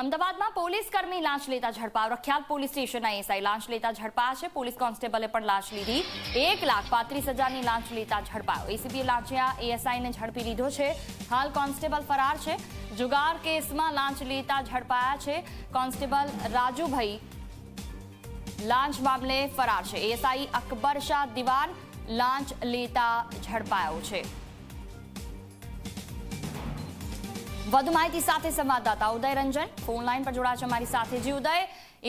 અમદાવાદમાં પોલીસ કર્મી લાંચ લેતા ઝડપાયો રખિયાલ પોલીસ સ્ટેશનના એસઆઈ લાંચ લેતા ઝડપાયા છે. પોલીસ કોન્સ્ટેબલે પણ લાંચ લીધી. એક લાખ પાંત્રીસ હજારની લાંચ લેતા ઝડપાયો. એસીબીએ લાંચિયા એએસઆઈને ઝડપી લીધો છે. હાલ કોન્સ્ટેબલ ફરાર છે. જુગાર કેસમાં લાંચ લેતા ઝડપાયા છે. કોન્સ્ટેબલ રાજુભાઈ લાંચ મામલે ફરાર છે. એએસઆઈ અકબર શાહ દિવાન લાંચ લેતા ઝડપાયો છે. વધુ માહિતી સાથે સંવાદદાતા ઉદય રંજન. ફોન લાઈન પર જોડાશે અમારી સાથે જી ઉદય.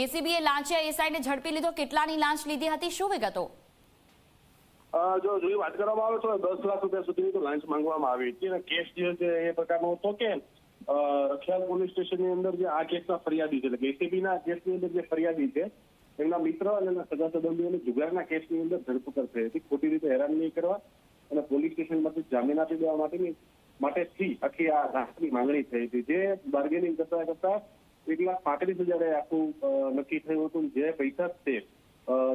એસીબીએ લાંચિયા એસઆઈને ઝડપી લીધો. કેટલાની લાંચ લીધી હતી? શું વિગતો? જો જો વાત કરવામાં આવે તો દસ લાખ રૂપિયા સુધીની તો લાંચ માંગવામાં આવી હતી અને કેસ જે છે એ પ્રકારનો હતો કે રખિયાલ પોલીસ સ્ટેશનની અંદર જે આ કેસના ફરિયાદી છે, એટલે કે એસીબી ના કેસની અંદર જે ફરિયાદી છે, એમના મિત્ર અને એના સગા સંબંધીઓને જુગારના કેસની અંદર ધરપકડ થઈ હતી. ખોટી રીતે હેરાન નહીં કરવા અને પોલીસ સ્ટેશનમાંથી જામીન આપી દેવા માટેની માટેથી આખી આ રાહતની માંગણી થઈ હતી. જે બાર્ગેનિંગ કરતા કરતા એક લાખ પાંત્રીસ હજારે આખું નક્કી થયું હતું. જે પૈસા તે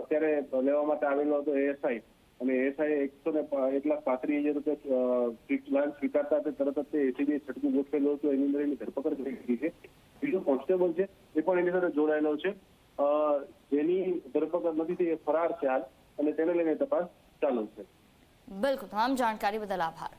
ત્યારે લેવા માટે આવેલો હતો એએસઆઈ. અને એએસઆઈ એકસો ને એક લાખ પાંત્રીસ હજાર રૂપિયા લાંચ સ્વીકારતા તરત જ તે એસીબીએ છટકું ગોઠવેલું હતું. એની અંદર એની ધરપકડ થઈ ગઈ છે. બીજો કોન્સ્ટેબલ છે, એ પણ એની સાથે જોડાયેલો છે. જેની ધરપકડ નથી થઈ એ ફરાર છે હાલ. અને તેને લઈને તપાસ ચાલુ છે. બિલકુલ. તમામ જાણકારી બદલ આભાર.